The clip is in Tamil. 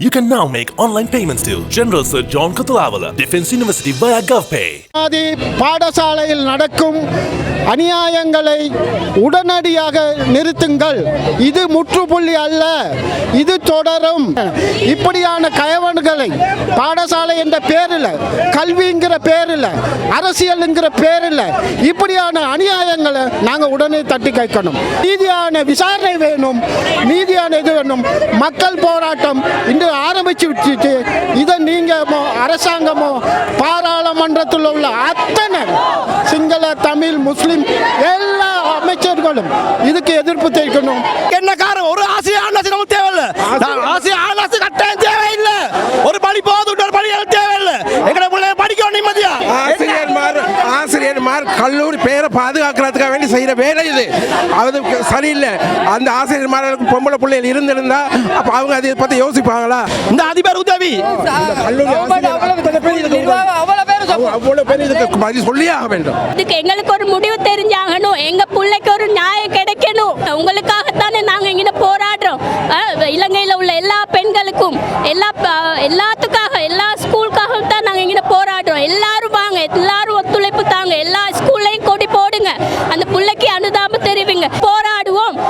You can now make online payments to General Sir John Kutulavala, Defense University via GovPay. ஆதி பாடசாலையில் நடக்கும் அநியாயங்களை உடனடியாக நிறுத்துங்கள். இது முற்றுப்புள்ளி அல்ல இது தொடரும். இப்படியான கயவன்களை பாடசாலை என்ற பேரில் கல்விங்கிற பேரில் அரசியலுங்கிற பேரில் இப்படியான அநியாயங்களை நாங்கள் உடனே தட்டி கேட்கணும். நீதியான விசாரணை வேணும் நீதியான இது வேணும். மக்கள் போராட்டம் இன்று ஆரம்பிச்சு விட்டுச்சு இதை நீங்கள் அரசாங்கமோ பாராளுமன்றத்தில் உள்ள அத்தனை சிங்கள தமிழ் முஸ்லிம் எல்லா அமைச்சர்களும் இதுக்கு எதிர்ப்பு தெரிவிக்கணும். என்ன ஆசிரியர்மார் கல்லூரி பேரை பாதுகாக்கிறதுக்காக வேண்டி செய்யற வேலை இது. அது சரியில்லை. அந்த ஆசிரியர்மார்களுக்கு பொம்பளை பிள்ளைகள் இருந்திருந்தா அப்ப அவங்க அதை பத்தி யோசிப்பாங்களா? இந்த அதிபர் உதவி. இதுக்கு எங்களுக்கு ஒரு முடிவு தெரிஞ்சாகணும். எங்க பிள்ளைக்கு ஒரு நியாயம் கிடைக்கணும். உங்களுக்காகத்தானே நாங்க இங்க போராடுறோம். இலங்கையில உள்ள எல்லா பெண்களுக்கும் எல்லா ப- போராடுவோம்.